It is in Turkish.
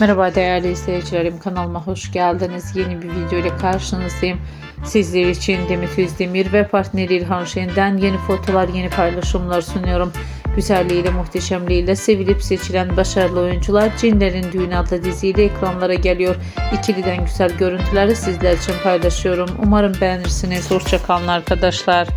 Merhaba değerli izleyicilerim kanalıma hoş geldiniz. Yeni bir video ile karşınızdayım. Sizler için Demet Özdemir ve partneri İlhan Şen'den yeni fotolar, yeni paylaşımlar sunuyorum. Güzelliğiyle, muhteşemliğiyle sevilip seçilen başarılı oyuncular Cinlerin Düğünü adlı diziyle ekranlara geliyor. İkiliden güzel görüntüleri sizler için paylaşıyorum. Umarım beğenirsiniz. Hoşçakalın arkadaşlar.